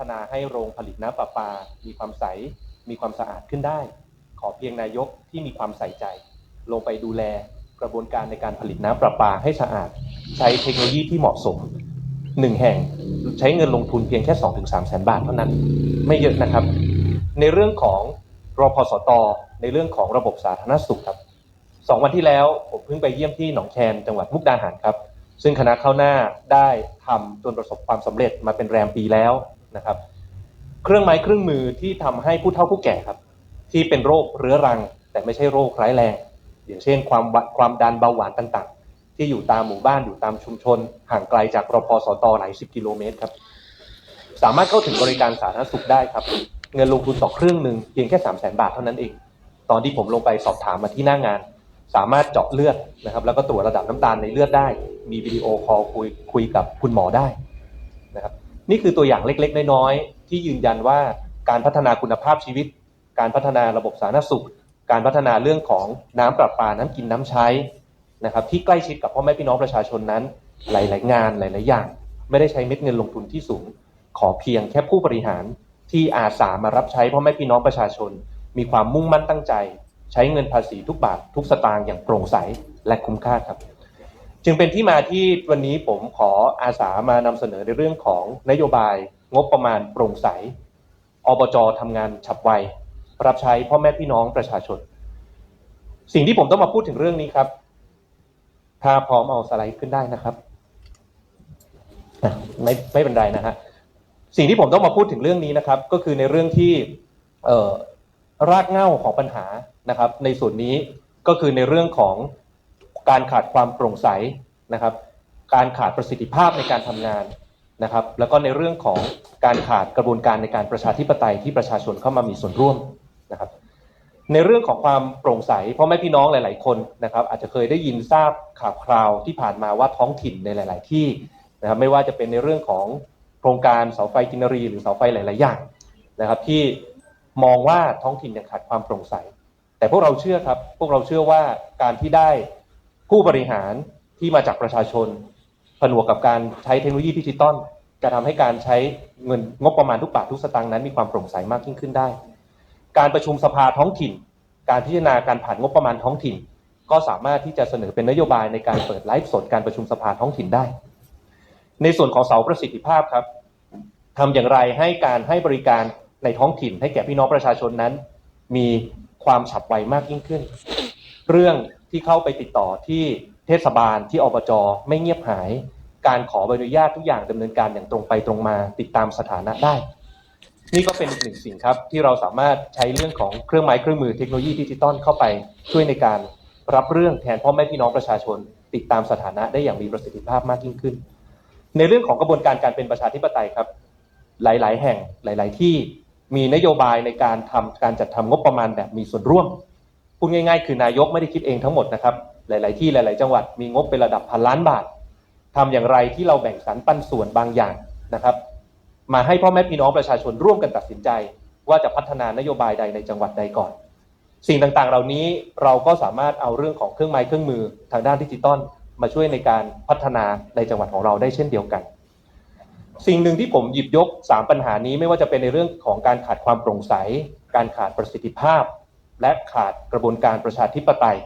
ฒนาให้โรงผลิตน้ำประปา มีความใส มีความสะอาดขึ้นได้ ขอเพียงนายกที่มีความใส่ใจ ลงไปดูแลกระบวนการในการผลิตน้ำประปาให้สะอาด ใช้เทคโนโลยีที่เหมาะสมหนึ่งแห่งใช้เงินลงทุนเพียงแค่2-3ถึงแสนบาทเท่านั้น ไม่เยอะนะครับ ในเรื่องของรพสต ในเรื่องของระบบสาธารณสุขครับสองวันที่แล้วผมเพิ่งไปเยี่ยมที่หนองแคนจังหวัดมุกดาหารครับ ซึ่งคณะเข้าหน้าได้ทำจนประสบความสำเร็จมาเป็นแรมปีแล้ว นะครับ เครื่องไม้เครื่องมือที่ทำให้ผู้เฒ่าผู้แก่ครับ ที่เป็นโรคเรื้อรัง แต่ไม่ใช่โรคร้ายแรง อย่างเช่น ความวะความดันเบาหวานต่างๆ ที่อยู่ตามหมู่บ้านอยู่ตามชุมชน ห่างไกลจากรพสตหลายสิบกิโลเมตรครับ สามารถเข้าถึงบริการสาธารณสุขได้ครับ เงินลงทุนต่อเครื่องหนึ่งเพียงแค่3 0 0 0 0 0บาทเท่านั้นเอง ตอนที่ผมลงไปสอบถามมาที่หน้างาน สามารถเจาะเลือดนะครับ แล้วก็ตรวจระดับน้ำตาลในเลือดได้ มีวิดีโอคอลคุยคุยกับคุณหมอได้ นี่คือตัวอย่างเล็กๆ น้อยๆ ที่ยืนยันว่าการพัฒนาคุณภาพชีวิต การพัฒนาระบบสาธารณสุข การพัฒนาเรื่องของน้ำประปาน้ำกินน้ำใช้นะครับที่ใกล้ชิดกับพ่อแม่พี่น้องประชาชนนั้น หลายๆงานหลายๆอย่าง ไม่ได้ใช้เม็ดเงินลงทุนที่สูง ขอเพียงแค่ผู้บริหารที่อาสามารับใช้พ่อแม่พี่น้องประชาชน มีความมุ่งมั่นตั้งใจ ใช้เงินภาษีทุกบาททุกสตางค์อย่างโปร่งใสและคุ้มค่าครับ จึงเป็นที่มาที่วันนี้ผมขออาสามานำเสนอในเรื่องของนโยบายงบประมาณโปร่งใส อบจทำงานฉับไว รับใช้พ่อแม่พี่น้องประชาชน สิ่งที่ผมต้องมาพูดถึงเรื่องนี้ครับ ถ้าพร้อมเอาสไลด์ขึ้นได้นะครับ ไม่ไม่เป็นไรนะฮะ สิ่งที่ผมต้องมาพูดถึงเรื่องนี้นะครับ ก็คือในเรื่องที่รากเหง้าของปัญหานะครับ ในส่วนนี้ก็คือในเรื่องของ การขาดความโปร่งใสนะครับ การขาดประสิทธิภาพในการทำงานนะครับ แล้วก็ในเรื่องของการขาดกระบวนการในการประชาธิปไตยที่ประชาชนเข้ามามีส่วนร่วมนะครับ ในเรื่องของความโปร่งใสพ่อแม่พี่น้องหลาย ๆ คนนะครับ อาจจะเคยได้ยินทราบข่าวคราวที่ผ่านมาว่าท้องถิ่นในหลาย ๆ ที่นะครับไม่ว่าจะเป็นในเรื่องของโครงการเสาไฟกินรี หรือเสาไฟหลาย ๆ อย่างนะครับ ที่มองว่าท้องถิ่นยังขาดความโปร่งใส แต่พวกเราเชื่อครับ พวกเราเชื่อว่าการที่ได้ ผู้บริหารที่มาจากประชาชน ผนวกกับการใช้เทคโนโลยีดิจิตอลจะทำให้การใช้เงินงบประมาณทุกบาททุกสตางค์นั้นมีความโปร่งใสมากยิ่งขึ้นได้ การประชุมสภาท้องถิ่น การพิจารณาการผ่านงบประมาณท้องถิ่น ก็สามารถที่จะเสนอเป็นนโยบายในการเปิดไลฟ์สดการประชุมสภาท้องถิ่นได้ ในส่วนของเสาประสิทธิภาพครับทำอย่างไรให้การให้บริการในท้องถิ่น ให้แก่พี่น้องประชาชนนั้น มีความฉับไวมากยิ่งขึ้น เรื่อง ที่เข้าไปติดต่อที่เทศบาลที่อบจไม่เงียบหาย การขอใบอนุญาตทุกอย่างดำเนินการอย่างตรงไปตรงมาติดตามสถานะได้ นี่ก็เป็นอีกหนึ่งสิ่งครับ ที่เราสามารถใช้เรื่องของเครื่องไม้เครื่องมือเทคโนโลยีดิจิตอลเข้าไปช่วยในการรับเรื่องแทนพ่อแม่พี่น้องประชาชน ติดตามสถานะได้อย่างมีประสิทธิภาพมากยิ่งขึ้น ในเรื่องของกระบวนการการเป็นประชาธิปไตยครับ หลาย ๆ แห่งหลาย ๆ ที่มีนโยบายในการทำการจัดทำงบประมาณแบบมีส่วนร่วม พูดง่ายๆ คือนายกไม่ได้คิดเองทั้งหมดนะครับ หลาย ๆ ที่หลาย ๆ จังหวัดมีงบเป็นระดับพันล้านบาททำอย่างไรที่เราแบ่งสรรปันส่วนบางอย่างนะครับ มาให้พ่อแม่พี่น้องประชาชนร่วมกันตัดสินใจ ว่าจะพัฒนานโยบายใดในจังหวัดใดก่อน สิ่งต่างๆ เหล่านี้เราก็สามารถเอาเรื่องของเครื่องไม้เครื่องมือทางด้านดิจิตอลมาช่วยในการพัฒนาในจังหวัดของเราได้เช่นเดียวกัน สิ่งหนึ่งที่ผมหยิบยก 3 ปัญหานี้ไม่ว่าจะเป็นในเรื่องของการขาดความโปร่งใส การขาดประสิทธิภาพ และขาดกระบวนการประชาธิปไตย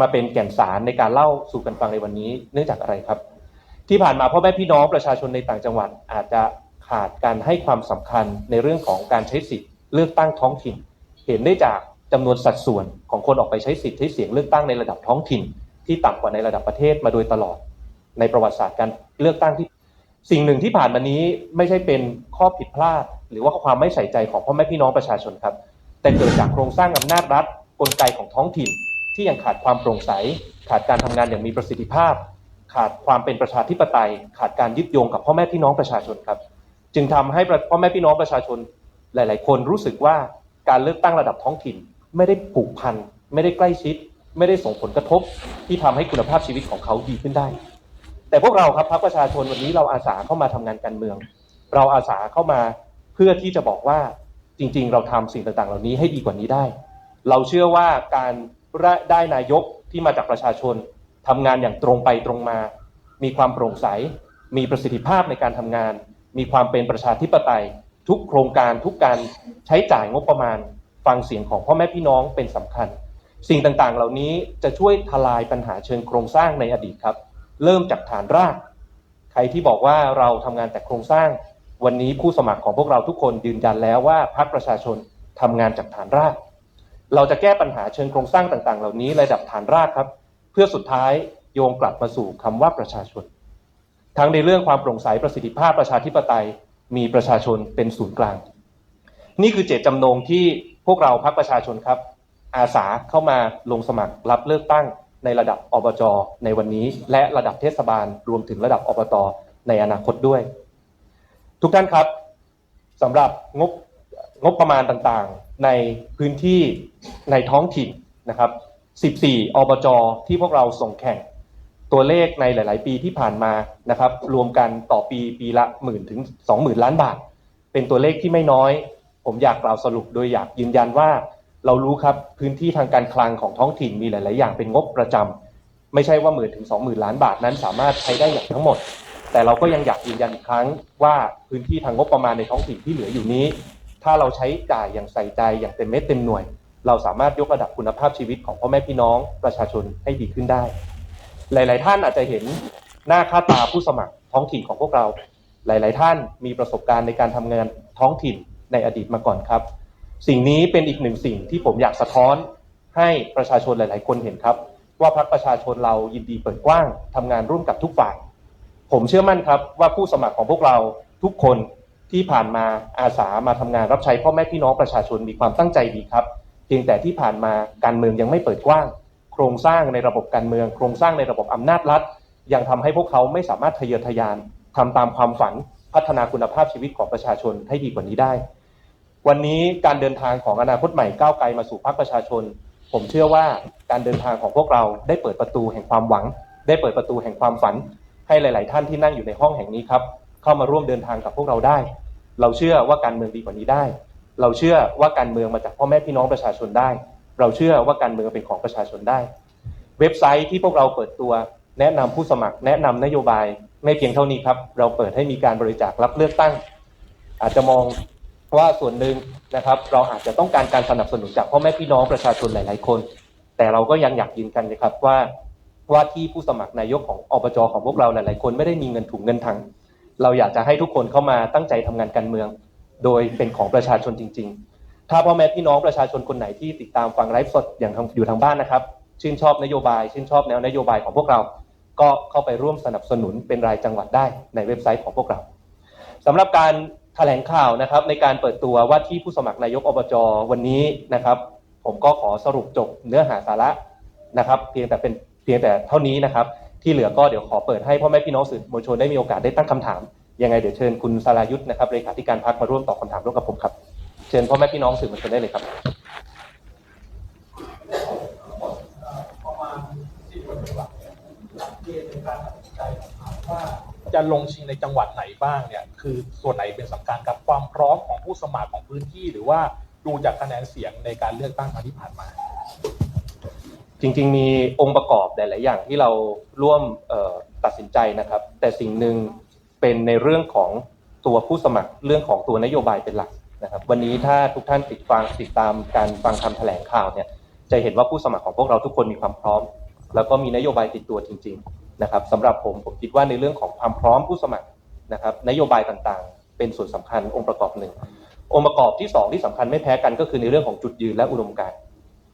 มาเป็นแก่นสารในการเล่าสู่กันฟังในวันนี้ เนื่องจากอะไรครับ ที่ผ่านมาพ่อแม่พี่น้องประชาชนในต่างจังหวัด อาจจะขาดการให้ความสำคัญในเรื่องของการใช้สิทธิ์เลือกตั้งท้องถิ่น เห็นได้จากจำนวนสัดส่วนของคนออกไปใช้สิทธิ์ใช้เสียงเลือกตั้งในระดับท้องถิ่น ที่ต่ำกว่าในระดับประเทศมาโดยตลอด ในประวัติศาสตร์การเลือกตั้งที่สิ่งหนึ่งที่ผ่านมานี้ไม่ใช่เป็นข้อผิดพลาด หรือว่าความไม่ใส่ใจของพ่อแม่พี่น้องประชาชนครับ แต่เกิดจากโครงสร้างอำนาจรัฐกลไกของท้องถิ่น ที่ยังขาดความโปร่งใส ขาดการทำงานอย่างมีประสิทธิภาพ ขาดความเป็นประชาธิปไตย ขาดการยึดโยงกับพ่อแม่พี่น้องประชาชนครับ จึงทำให้พ่อแม่พี่น้องประชาชนหลาย ๆ คนรู้สึกว่าการเลือกตั้งระดับท้องถิ่น ไม่ได้ผูกพันไม่ได้ใกล้ชิด ไม่ได้ส่งผลกระทบ ที่ทำให้คุณภาพชีวิตของเขาดีขึ้นได้ แต่พวกเราครับพรรคประชาชนวันนี้เราอาสาเข้ามาทำงานการเมือง เราอาสาเข้ามาเพื่อที่จะบอกว่า จริง ๆ เราทำสิ่งต่างๆ เหล่านี้ให้ดีกว่านี้ได้ เราเชื่อว่าการได้นายกที่มาจากประชาชนทำงานอย่างตรงไปตรงมา มีความโปร่งใส มีประสิทธิภาพในการทำงาน มีความเป็นประชาธิปไตย ทุกโครงการทุกการใช้จ่ายงบประมาณ ฟังเสียงของพ่อแม่พี่น้องเป็นสำคัญ สิ่งต่างๆ เหล่านี้จะช่วยทลายปัญหาเชิงโครงสร้างในอดีตครับ เริ่มจากฐานราก ใครที่บอกว่าเราทำงานแต่โครงสร้าง วันนี้ผู้สมัครของพวกเราทุกคนยืนยันแล้วว่าพรรคประชาชนทำงานจากฐานราก เราจะแก้ปัญหาเชิงโครงสร้างต่างๆ เหล่านี้ระดับฐานรากครับ เพื่อสุดท้ายโยงกลับมาสู่คำว่าประชาชน ทั้งในเรื่องความโปร่งใสประสิทธิภาพประชาธิปไตยมีประชาชนเป็นศูนย์กลาง นี่คือเจตจำนงที่พวกเราพรรคประชาชนครับ อาสาเข้ามาลงสมัครรับเลือกตั้งในระดับอบจในวันนี้ และระดับเทศบาลรวมถึงระดับอบตในอนาคตด้วย ทุกท่านครับสำหรับงบงบประมาณต่างๆ ในพื้นที่ในท้องถิ่นนะครับ 14 อบจ ที่พวกเราส่งแข่ง ตัวเลขในหลาย ๆ ปีที่ผ่านมานะครับ รวมกันต่อปีปีละหมื่นถึงสองหมื่นล้านบาท เป็นตัวเลขที่ไม่น้อย ผมอยากกล่าวสรุปโดยอยากยืนยันว่า เรารู้ครับพื้นที่ทางการคลังของท้องถิ่นมีหลาย ๆ อย่างเป็นงบประจำไม่ใช่ว่าหมื่นถึงสองหมื่นล้านบาทนั้นสามารถใช้ได้อย่างทั้งหมด แต่เราก็ยังอยากยืนยันอีกครั้งว่าพื้นที่ทางงบประมาณในท้องถิ่นที่เหลืออยู่นี้ ถ้าเราใช้จ่ายอย่างใส่ใจอย่างเต็มเม็ดเต็มหน่วย เราสามารถยกระดับคุณภาพชีวิตของพ่อแม่พี่น้องประชาชนให้ดีขึ้นได้ หลาย ๆ ท่านอาจจะเห็นหน้าค่าตาผู้สมัครท้องถิ่นของพวกเรา หลาย ๆ ท่านมีประสบการณ์ในการทำงานท้องถิ่นในอดีตมาก่อนครับ สิ่งนี้เป็นอีกหนึ่งสิ่งที่ผมอยากสะท้อนให้ประชาชนหลาย ๆ คนเห็นครับ ว่าพรรคประชาชนเรายินดีเปิดกว้างทำงานร่วมกับทุกฝ่าย ผมเชื่อมั่นครับว่าผู้สมัครของพวกเราทุกคนที่ผ่านมาอาสามาทำงานรับใช้พ่อแม่พี่น้องประชาชนมีความตั้งใจดีครับ เพียงแต่ที่ผ่านมาการเมืองยังไม่เปิดกว้าง โครงสร้างในระบบการเมือง โครงสร้างในระบบอำนาจรัฐ ยังทำให้พวกเขาไม่สามารถทะเยอทะยานทำตามความฝันพัฒนาคุณภาพชีวิตของประชาชนให้ดีกว่านี้ได้ วันนี้การเดินทางของอนาคตใหม่ก้าวไกลมาสู่พรรคประชาชน ผมเชื่อว่าการเดินทางของพวกเราได้เปิดประตูแห่งความหวัง ได้เปิดประตูแห่งความฝัน ให้หลาย ๆ ท่านที่นั่งอยู่ในห้องแห่งนี้ครับเข้ามาร่วมเดินทางกับพวกเราได้ เราเชื่อว่าการเมืองดีกว่านี้ได้ เราเชื่อว่าการเมืองมาจากพ่อแม่พี่น้องประชาชนได้ เราเชื่อว่าการเมืองเป็นของประชาชนได้ เว็บไซต์ที่พวกเราเปิดตัว แนะนำผู้สมัคร แนะนำนโยบายไม่เพียงเท่านี้ครับเราเปิดให้มีการบริจาครับเลือกตั้ง อาจจะมองว่าส่วนหนึ่งนะครับเราอาจจะต้องการการสนับสนุนจากพ่อแม่พี่น้องประชาชนหลาย ๆ คน แต่เราก็ยังอยากยืนกันนะครับว่า ว่าที่ผู้สมัครนายกของอบจของพวกเราหลาย ๆ คนไม่ได้มีเงินถุงเงินถัง เราอยากจะให้ทุกคนเข้ามาตั้งใจทำงานการเมือง โดยเป็นของประชาชนจริง ๆ ถ้าพ่อแม่พี่น้องประชาชนคนไหนที่ติดตามฟังไลฟ์สดอย่างทางอยู่ทางบ้านนะครับ ชื่นชอบนโยบาย ชื่นชอบแนวนโยบายของพวกเรา ก็เข้าไปร่วมสนับสนุนเป็นรายจังหวัดได้ในเว็บไซต์ของพวกเราสำหรับการแถลงข่าวนะครับในการเปิดตัวว่าที่ผู้สมัครนายกอบจวันนี้นะครับ ผมก็ขอสรุปจบเนื้อหาสาระนะครับ เพียงแต่เป็น เพียงแต่เท่านี้นะครับ ที่เหลือก็เดี๋ยวขอเปิดให้พ่อแม่พี่น้องสื่อมวลชนได้มีโอกาสได้ตั้งคำถามยังไงเดี๋ยวเชิญคุณสรายุทธ์นะครับเลขาธิการพรรคมาร่วมตอบคำถามร่วมกับผมครับ เชิญพ่อแม่พี่น้องสื่อมวลชนได้เลยครับประมาณสิบกว่าจังหวัดเกณฑ์ในการตัดสินใจว่าจะลงชิงในจังหวัดไหนบ้างเนี่ยคือส่วนไหนเป็นสำคัญกับความพร้อมของผู้สมัครของพื้นที่ หรือว่าดูจากคะแนนเสียงในการเลือกตั้งครั้งที่ผ่านมา จริง ๆ มีองค์ประกอบหลาย ๆ อย่างที่เราร่วมตัดสินใจนะครับ แต่สิ่งหนึ่งเป็นในเรื่องของตัวผู้สมัครเรื่องของตัวนโยบายเป็นหลักนะครับ วันนี้ถ้าทุกท่านติดฟังติดตามการฟังคำแถลงข่าวเนี่ยจะเห็นว่าผู้สมัครของพวกเราทุกคนมีความพร้อม แล้วก็มีนโยบายติดตัวจริง ๆ นะครับสำหรับผมผมคิดว่าในเรื่องของความพร้อมผู้สมัครนะครับ นโยบายต่างๆ เป็นส่วนสำคัญองค์ประกอบหนึ่งองค์ประกอบที่สองที่สำคัญไม่แพ้กันก็คือในเรื่องของจุดยืนและอุดมการณ์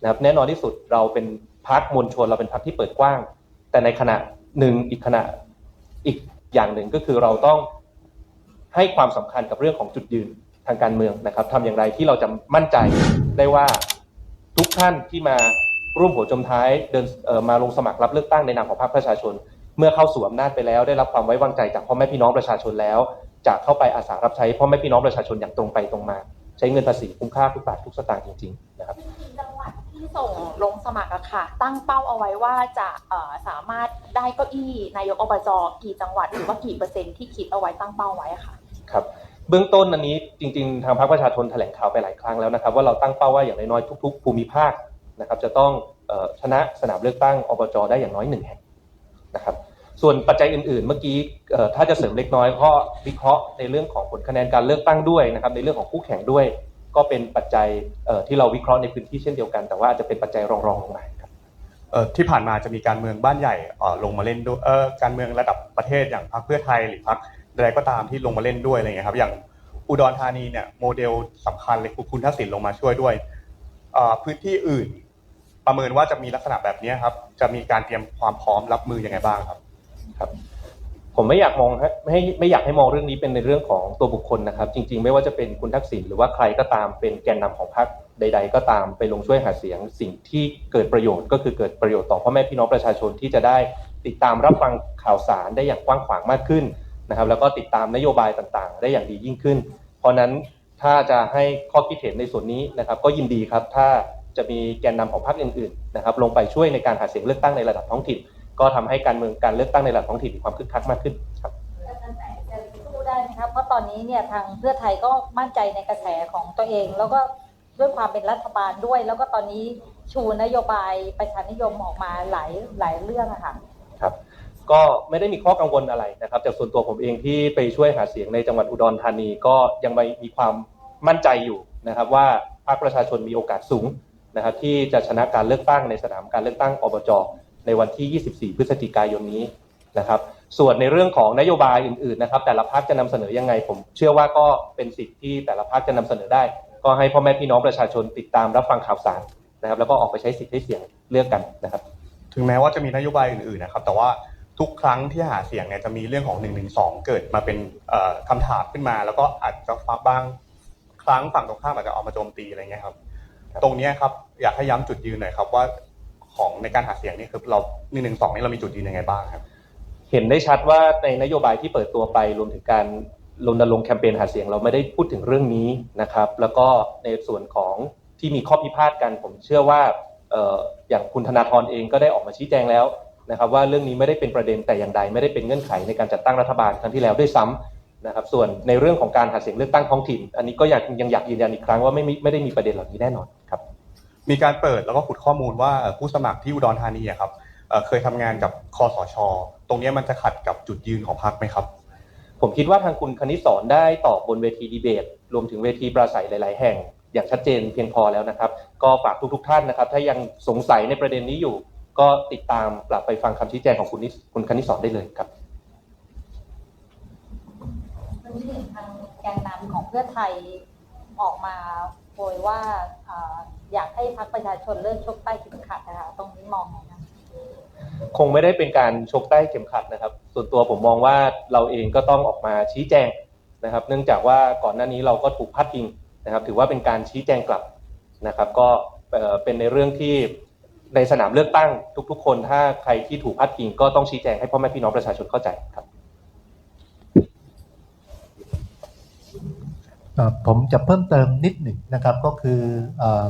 นะครับแน่นอนที่สุดเราเป็น พักมวลชนเราเป็นพักที่เปิดกว้าง แต่ในขณะหนึ่งอีกขณะอีกอย่างหนึ่งก็คือเราต้องให้ความสำคัญกับเรื่องของจุดยืนทางการเมืองนะครับทำอย่างไรที่เราจะมั่นใจได้ว่าทุกท่านที่มาร่วมหัวจมท้ายเดินมาลงสมัครรับเลือกตั้งในนามของพรรคประชาชน เมื่อเข้าสู่อำนาจไปแล้ว ได้รับความไว้วางใจจากพ่อแม่พี่น้องประชาชนแล้วจะเข้าไปอาสารับใช้พ่อแม่พี่น้องประชาชนอย่างตรงไปตรงมา ใช้เงินภาษีคุ้มค่าทุกบาททุกสตางค์จริงๆนะครับ ที่ส่งลงสมัครอะค่ะ ตั้งเป้าเอาไว้ว่าจะสามารถได้เก้าอี้นายกอบจกี่จังหวัดหรือว่ากี่เปอร์เซ็นต์ที่คิดเอาไว้ตั้งเป้าไว้ค่ะครับเบื้องต้นอันนี้จริงๆ ทางพรรคประชาชนแถลงข่าวไปหลายครั้งแล้วนะครับ ว่าเราตั้งเป้าว่าอย่างน้อยๆทุก ๆ ภูมิภาคนะครับ จะต้องอชนะสนามเลือกตั้งอบจได้อย่างน้อยหนึ่งแห่งนะครับส่วนปัจจัยอื่นๆ เมื่อกี้ถ้าจะเสริมเล็กน้อยก็วิเคราะห์ในเรื่องของผลคะแนนการเลือกตั้งด้วยนะครับในเรื่องของคู่แข่งด้วย ก็เป็นปัจจัยเอ่อที่เราวิเคราะห์ในพื้นที่เช่นเดียวกัน แต่ว่าอาจจะเป็นปัจจัยรองๆลงมาครับเอ่อที่ผ่านมาจะมีการเมืองบ้านใหญ่เอ่อลงมาเล่นด้วยเอ่อการเมืองระดับประเทศอย่างพรรคเพื่อไทยหรือพรรคใดก็ตามที่ลงมาเล่นด้วยอะไรเงี้ยครับ อย่างอุดรธานีเนี่ยโมเดลสำคัญเลยคือคุณทักษิณลงมาช่วยด้วยเอ่อพื้นที่อื่น ประเมินว่าจะมีลักษณะแบบนี้ครับ จะมีการเตรียมความพร้อมรับมือยังไงบ้างครับครับ ผมไม่อยากมองให้ไม่ไม่อยากให้มองเรื่องนี้เป็นในเรื่องของตัวบุคคลนะครับ จริง ๆ ไม่ว่าจะเป็นคุณทักษิณหรือว่าใครก็ตามเป็นแกนนำของพรรคใด ๆ ก็ตามไปลงช่วยหาเสียง สิ่งที่เกิดประโยชน์ก็คือเกิดประโยชน์ต่อพ่อแม่พี่น้องประชาชนที่จะได้ติดตามรับฟังข่าวสารได้อย่างกว้างขวางมากขึ้นนะครับ แล้วก็ติดตามนโยบายต่างๆ ได้อย่างดียิ่งขึ้น เพราะฉะนั้นถ้าจะให้ข้อคิดเห็นในส่วนนี้นะครับ ก็ยินดีครับถ้าจะมีแกนนำของพรรคอื่นๆนะครับ ลงไปช่วยในการหาเสียงเลือกตั้งในระดับท้องถิ่น ก็ทำให้การเมืองการเลือกตั้งในระดับท้องถิ่นมีความคึกคักมากขึ้นครับอาจารย์แต่จะสู้ได้ไหมครับเพราะตอนนี้เนี่ยทางเพื่อไทยก็มั่นใจในกระแสของตัวเอง แล้วก็ด้วยความเป็นรัฐบาลด้วย แล้วก็ตอนนี้ชูนโยบายประชานิยมออกมาหลายหลายเรื่องอะค่ะครับก็ไม่ได้มีข้อกังวลอะไรนะครับ จากส่วนตัวผมเองที่ไปช่วยหาเสียงในจังหวัดอุดรธานีก็ยังไม่มีความมั่นใจอยู่นะครับ ว่าภาคประชาชนมีโอกาสสูงนะครับ ที่จะชนะการเลือกตั้งในสนามการเลือกตั้งอบจ ในวันที่ 24 พฤศจิกายนนี้นะครับ ส่วนในเรื่องของนโยบายอื่นๆนะครับ แต่ละพรรคจะนำเสนอยังไง ผมเชื่อว่าก็เป็นสิทธิ์ที่แต่ละพรรคจะนำเสนอได้ ก็ให้พ่อแม่พี่น้องประชาชนติดตามรับฟังข่าวสารนะครับ แล้วก็ออกไปใช้สิทธิ์ให้เสียงเลือกกันนะครับ ถึงแม้ว่าจะมีนโยบายอื่นๆนะครับ แต่ว่าทุกครั้งที่หาเสียงเนี่ยจะมีเรื่องของ1นึเกิดมาเป็นเอ่อคำถามขึ้นมา แล้วก็อาจจะฟังบ้างครั้งฝั่งตรงข้ามอาจจะเอามาโจมตีอะไรเงี้ยครับครับตรงเนี้ยครับอยากให้ย้ำจุดยืนหน่อยครับว่า ของในการหาเสียงนี่คือเรา1นึนี่เรามีจุดยืนยังไงบ้างครับ เห็นได้ชัดว่าในนโยบายที่เปิดตัวไปรวมถึงการรณรงค์แคมเปญหาเสียงเราไม่ได้พูดถึงเรื่องนี้นะครับ แล้วก็ในส่วนของที่มีข้อพิพาทกันผมเชื่อว่าอย่างคุณธนาธรเองก็ได้ออกมาชี้แจงแล้วนะครับ ว่าเรื่องนี้ไม่ได้เป็นประเด็นแต่อย่างใดไม่ได้เป็นเงื่อนไขในการจัดตั้งรัฐบาลครั้งที่แล้วด้วยซ้ำนะครับ ส่วนในเรื่องของการหาเสียงเลือกตั้งท้องถิ่น อันนี้ก็อยากยังอยากยืนยันอีกครั้งว่าไม่ไม่ได้มีประเด็นเหล่านี้แน่นอนครับ มีการเปิดแล้วก็ขุดข้อมูลว่าเอ่อผู้สมัครที่อุดรธานีอะครับเอ่อเคยทำงานกับคอสช ตรงเนี้ยมันจะขัดกับจุดยืนของพรรคไหมครับ ผมคิดว่าทางคุณคณิตสอนได้ตอบบนเวทีดีเบต รวมถึงเวทีปราศัยหลาย ๆ แห่ง อย่างชัดเจนเพียงพอแล้วนะครับ ก็ฝากทุก ๆ ท่านนะครับ ถ้ายังสงสัยในประเด็นนี้อยู่ ก็ติดตามกลับไปฟังคำชี้แจงของคุณนิสคุณคณิตสอนได้เลยครับวันนี้เห็นทางแกนนำของเพื่อไทยออกมาโวยว่าเอ่ออยากให้พรรคประชาชนเลิกชกใต้เข็มขัดนะคะตรงนี้มองไงนะคงไม่ได้เป็นการชกใต้เข็มขัดนะครับ ส่วนตัวผมมองว่าเราเองก็ต้องออกมาชี้แจงนะครับ เนื่องจากว่าก่อนหน้านี้เราก็ถูกพาดพิงนะครับ ถือว่าเป็นการชี้แจงกลับนะครับ ก็เอ่อเป็นในเรื่องที่ในสนามเลือกตั้งทุก ๆ คน ถ้าใครที่ถูกพาดพิงก็ต้องชี้แจงให้พ่อแม่พี่น้องประชาชนเข้าใจครับเอ่อผมจะเพิ่มเติมนิดหนึ่งนะครับก็คือเออ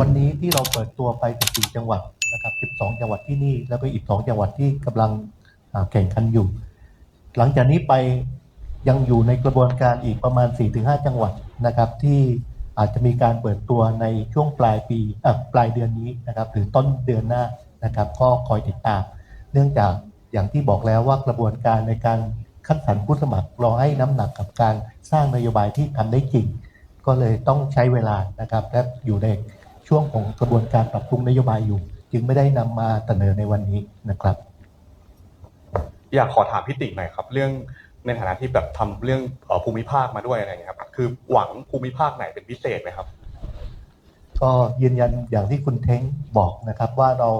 วันนี้ที่เราเปิดตัวไป 14 จังหวัดนะครับ 12 จังหวัดที่นี่ แล้วก็อีก 2 จังหวัดที่กำลังแข่งขันอยู่ หลังจากนี้ไปยังอยู่ในกระบวนการอีกประมาณ 4-5 จังหวัดนะครับ ที่อาจจะมีการเปิดตัวในช่วงปลายปีปลายเดือนนี้นะครับหรือต้นเดือนหน้านะครับ ก็คอยติดตาม เนื่องจากอย่างที่บอกแล้วว่ากระบวนการในการคัดสรรผู้สมัครเราให้น้ำหนักกับการสร้างนโยบายที่ทำได้จริง ก็เลยต้องใช้เวลานะครับและอยู่ในช่วงของกระบวนการปรับปรุงนโยบายอยู่ จึงไม่ได้นำมาเสนอในวันนี้นะครับ อยากขอถามพี่ติหน่อยครับ เรื่องในฐานะที่แบบทำเรื่องเอ่อภูมิภาคมาด้วยอะไรอย่างเงี้ยครับ คือหวังภูมิภาคไหนเป็นพิเศษไหมครับ ก็ยืนยันอย่างที่คุณเท้งบอกนะครับ ว่าเรา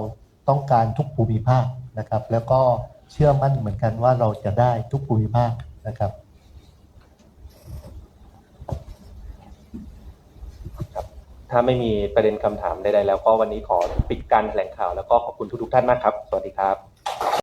ต้องการทุกภูมิภาคนะครับ แล้วก็เชื่อมั่นเหมือนกันว่าเราจะได้ทุกภูมิภาคนะครับ ถ้าไม่มีประเด็นคำถามใดๆแล้วก็วันนี้ขอปิดการแถลงข่าวแล้วก็ขอบคุณทุกๆท่านมากครับ สวัสดีครับ